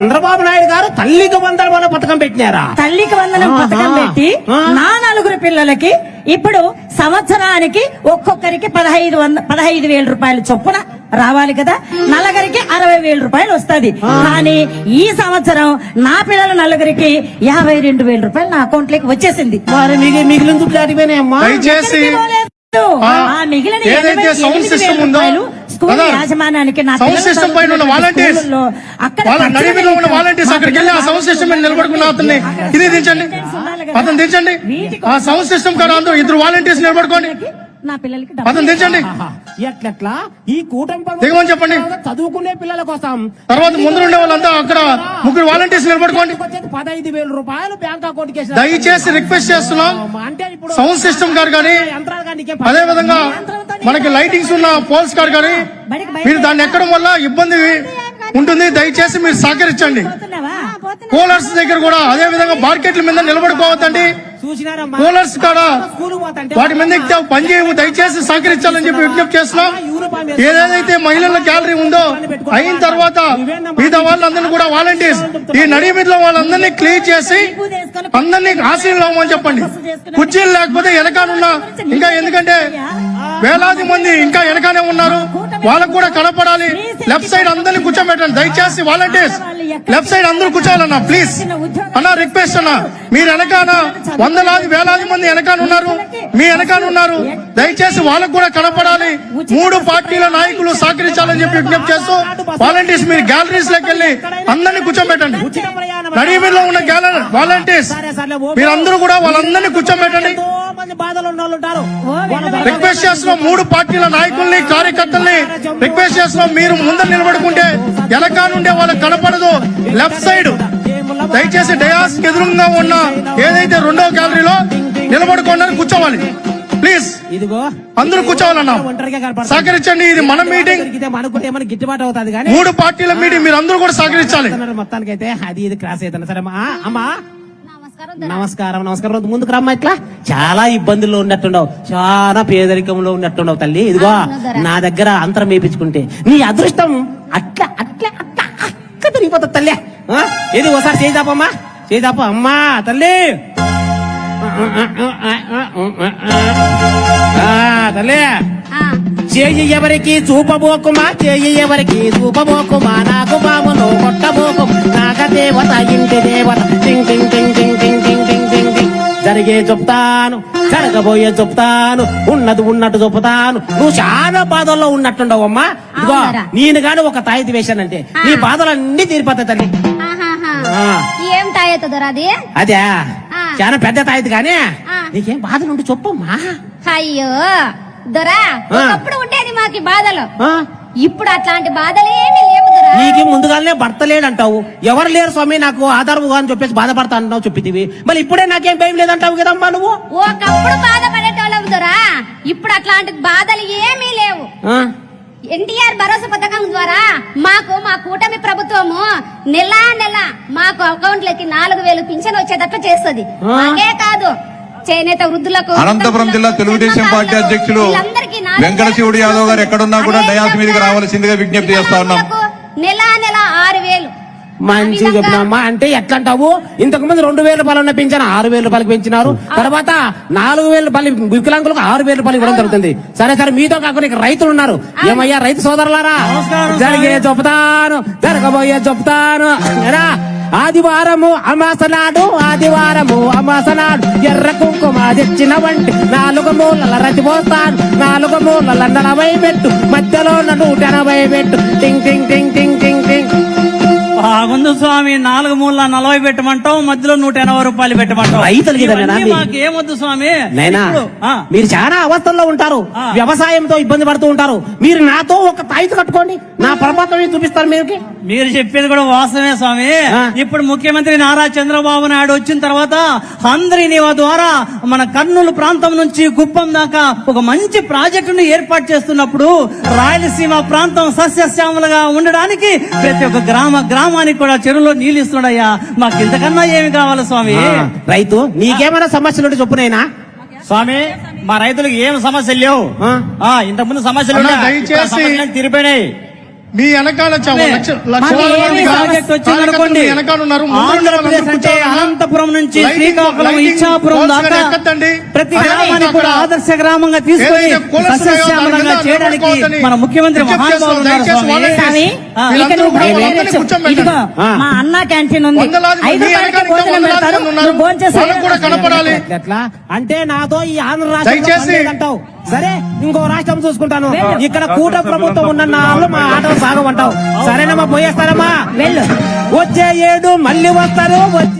చంద్రబాబు నాయుడు గారు తల్లికి వందల పథకం పెట్టినారా? తల్లికి వందనం. పథకం పెట్టి. నా నలుగురు పిల్లలకి ఇప్పుడు సంవత్సరానికి ఒక్కొక్కరికి పదహైదు వంద పదహైదు వేల రూపాయలు చొప్పున రావాలి కదా. నలుగురికి అరవై వేల రూపాయలు వస్తది. కానీ ఈ సంవత్సరం నా పిల్లల నలుగురికి యాభై రెండు వేల రూపాయలు నా అకౌంట్లోకి వచ్చేసింది మిగిలిన మిగిలిన స్కూల్ కదా, యాజమాన్యానికి నా సౌండ్ సిస్టమ్ పైన ఉన్న వాలంటీర్స్ నడిమిలో ఉన్న అక్కడికి వెళ్ళి ఆ సౌండ్ సిస్టమ్ మీద నిలబడుకున్న అతన్ని ఇది దించండి. అతను దించండి. ఆ సౌండ్ సిస్టమ్ కాడ అందరూ ఇద్దరు వాలంటీర్స్ నిలబడుకోండి. నా పిల్లలకి డబ్బులు అతను దించండి. ఆహా. ఎట్లెట్లా? ఈ కూటమి ప్రభుత్వం దిగమని చెప్పండి. చదువుకునే పిల్లల కోసం. తర్వాత ముందు ఉండే వాళ్ళంతా అక్కడ ముగ్గురు వాలంటీర్స్ నిలబడుకోండి. పదహైదు వేల రూపాయలు బ్యాంక్ అకౌంట్కి దయచేసి రిక్వెస్ట్ చేస్తున్నాం. అంటే ఇప్పుడు సౌండ్ సిస్టమ్ కార్ కానీ అదే విధంగా మనకి లైటింగ్స్ ఉన్న పోల్స్ కార్ కానీ మీరు దాన్ని ఎక్కడం వల్ల ఇబ్బంది ఉంటుంది. దయచేసి మీరు సహకరించండి? కూలర్స్ దగ్గర కూడా అదే విధంగా మార్కెట్ల మీద నిలబడుకోవద్దండి. కూలర్స్ కాడ? వాటి మీద ఎక్కితే పని చేయము. దయచేసి సహకరించాలని చెప్పి విజ్ఞప్తి చేస్తున్నాం. ఏదైతే మహిళల గ్యాలరీ ఉందో అయిన తర్వాత మిగతా వాళ్ళందరినీ కూడా వాలంటీర్స్ ఈ నడి మీద వాళ్ళందరినీ క్లియర్ చేసి అందరినీ ఆశీర్లు అవ్వమని చెప్పండి కుర్చీలు లేకపోతే వెనకాలన్న ఇంకా ఎందుకంటే వేలాది మంది ఇంకా వెనకానే ఉన్నారు. వాళ్ళకు కూడా కనపడాలి. లెఫ్ట్ సైడ్ అందరినీ కూర్చోబెట్టండి. దయచేసి వాలంటీర్స్ లెఫ్ట్ సైడ్ అందరూ కూర్చోవాలన్నా ప్లీజ్. అన్నా రిక్వెస్ట్ అన్నా మీరు వెనకాన వందలాది వేలాది మంది వెనకాల ఉన్నారు. మీ వెనకాల ఉన్నారు. దయచేసి వాళ్ళకు కూడా కనపడాలి. మూడు పార్టీల నాయకులు సహకరించాలని చెప్పి విజ్ఞప్తి చేస్తూ వాలంటీర్స్ మీరు గ్యాలరీస్లోకి వెళ్ళి అందరినీ కూర్చోబెట్టండి. నడిమిలో ఉన్న గ్యాలరీ వాలంటీర్స్ మీరందరూ కూడా వాళ్ళందరినీ కూర్చోబెట్టండి. ఎంతో మంది చేస్తున్నాం మూడు పార్టీల నాయకుల్ని కార్యకర్తల్ని రిక్వెస్ట్ చేస్తున్నాం మీరు ముందర నిలబడుకుంటే వెనక నుండే వాళ్ళకి కనపడదు. లెఫ్ట్ సైడ్ దయచేసి డయాస్ ఎదురుగా ఉన్న ఏదైతే రెండో గ్యాలరీలో నిలబడుకోండి కూర్చోవాలి. ప్లీజ్ ఇదిగో. అందరూ కూర్చోవాలన్నా. సహకరించండి ఇది మన మీటింగ్ గిట్టుబాటు అవుతుంది మూడు పార్టీల మీటింగ్ మీరు అందరూ కూడా సహకరించాలి. మొత్తానికి అయితే అది ఇది క్రాస్ అవుతుంది. సరే అమ్మా. నమస్కారం. నమస్కారం ముందుకు రమ్మా ఇట్లా. చాలా ఇబ్బందుల్లో ఉన్నట్టుండవు చాలా పేదరికంలో ఉన్నట్టుండవు తల్లి. ఇదిగో. నా దగ్గర అంతరం వేపించుకుంటే. నీ అదృష్టం అట్లా అట్లా అట్లా అట్లా తిరిగిపోతుంది తల్లి? ఏది ఒకసారి చేద్దాపమ్మా చేద్దాప అమ్మా. తల్లి. తల్లి. చేయి ఎవరికి చూపబోకుమా? చేయి ఎవరికి చూపబోకుమా? నాకు బామును కొట్టబోకు నాగ దేవత ఇంటి దేవత టింగ్ టింగ్ టింగ్ టింగ్ టింగ్ టింగ్ టింగ్ టింగ్ టింగ్ జరిగే చెప్తాను జరగబోయే చెప్తాను ఉన్నది ఉన్నట్టు చెప్తాను నువ్వు చాలా బాధల్లో ఉన్నట్టుండవమ్మా ఇదిగో. నేను గాని ఒక తాయితీ వేశానంటే నీ బాధలన్నీ తీరిపోతాయి తల్లి. ఏం తాయెత్తుదర అది. చాలా పెద్ద తాయితీ కానీ. నీకేం బాధలు ఉంటే చెప్పమ్మా అయ్యో దొరా. ఒకప్పుడు ఉండేది మాకు బాధలు? ఇప్పుడు అట్లాంటి బాధలు ఏమీ లేవు దొరా నీకు ముందుగానే భర్త లేడంటావు ఎవరు లేరు స్వామి నాకు ఆధారము అని చెప్పేసి బాధపడతా అంటావు చెప్పితివి. మళ్ళీ ఇప్పుడే నాకేం భయం లేదంటావు కదమ్మా నువ్వు? ఒకప్పుడు బాధపడేటోళ్ళం దొరా. ఇప్పుడు అట్లాంటి బాధలు ఏమీ లేవు? ఎన్టీఆర్ భరోసా పథకం ద్వారా మాకు మా కూటమి ప్రభుత్వము నెల నెల మాకు అకౌంట్లకి నాలుగు వేలు పింఛన్ వచ్చేటట్లు చేస్తుంది. అదే కాదు. చేనేత వృద్ధులకు అనంతపురం జిల్లా తెలుగుదేశం పార్టీ అధ్యక్షులు వీళ్ళందరికీ నాలుగు వెంకట శివుడు యాదవ్ గారు ఎక్కడున్నా కూడా డయాస్ మీదకి రావాల్సిందిగా విజ్ఞప్తి చేస్తా ఉన్నాం. నెల నెల ఆరు వేలు. మంచి చెప్పినమ్మా అంటే ఎట్లా అంటావు? ఇంతకు ముందు రెండు వేల రూపాయలు ఉన్న పెంచాను ఆరు వేల రూపాయలకి పెంచినారు. తర్వాత నాలుగు వేల రూపాయలు వికలాంగులకు ఆరు వేల రూపాయలు ఇవ్వడం జరుగుతుంది. సరే సరే మీతో కాకుండా ఇక రైతులు ఉన్నారు. ఏమయ్యా రైతు సోదరులారా? జరిగే చెప్తాను జరగబోయే చెప్తాను ఎరా ఆదివారము అమాసనాడు ఆదివారము అమాసనాడు. ఎర్ర కుంకుమ తెచ్చిన వంటి నాలుగు మూలల రతి పోస్తాను. నాలుగు మూలల నలభై పెట్టు మధ్యలో నూట ఎనభై పెట్టు. టింగ్ టింగ్ టింగ్ టింగ్. బాగుంది స్వామి. నాలుగు మూల నలభై పెట్టమంటావు మధ్యలో నూట ఎనభై రూపాయలు పెట్టమంటావు. రైతులకి ఏమొద్దు స్వామి. నైనా మీరు చాలా అవస్థల్లో ఉంటారు. వ్యవసాయంతో ఇబ్బంది పడుతూ ఉంటారు. మీరు నాతో ఒక తాయితు కట్టుకోండి. నా పరమాత్మ చూపిస్తాను మీకు మీరు చెప్పేది కూడా వాస్తవమే స్వామి. ఇప్పుడు ముఖ్యమంత్రి నారా చంద్రబాబు నాయుడు వచ్చిన తర్వాత అందరినీ ద్వారా మన కర్నూలు ప్రాంతం నుంచి కుప్పం దాకా ఒక మంచి ప్రాజెక్టును ఏర్పాటు చేస్తున్నప్పుడు రాయలసీమ ప్రాంతం సస్యశ్యామలుగా ఉండడానికి ప్రతి ఒక్క గ్రామ గ్రామానికి కూడా చెరువులో నీళ్ళు ఇస్తున్నాడయ్యా. మాకు ఇంతకన్నా ఏమి కావాలి స్వామి? రైతు నీకేమైనా సమస్యలు ఉంటే చెప్పునైనా స్వామి మా రైతులకు ఏం సమస్యలు లేవు. ఇంతకుముందు సమస్యలు. దయచేసి- తీరిపోయినాయి. మీ వెనకాల చ- అదే. లక్ష- లక్షలాది మాకు మంది ఏమీ కా- ప్రాజెక్ట్ వచ్చింది కార్యకర్తలు అనుకోండి. మీ వెనకాల ఉన్నారు. ముందు ఉన్న ఆంధ్రప్రదేశ్ వాళ్ళందరూ అంటే కూర్చోవాలా? అనంతపురం నుంచి శ్రీకాకుళం ఇచ్చాపురం దాకా. ప్రతి గ్రామాన్ని కూడా ఆదర్శ గ్రామంగా తీసుకొని సస్యశ్యామలంగా చేయడానికి మన ముఖ్యమంత్రి. మా అన్న క్యాంటీన్ ఉంది. అంటే నాతో ఈ ఆంధ్ర పని లేదంటావు. సరే ఇంకో రాష్ట్రం చూసుకుంటాను. ఇక్కడ కూట ప్రభుత్వం ఉన్న నాళ్ళు మా ఆటలు సాగమంటావు. సరేనమ్మా పోయేస్తారమ్మా వచ్చే ఏడు మళ్ళీ వస్తారు వచ్చే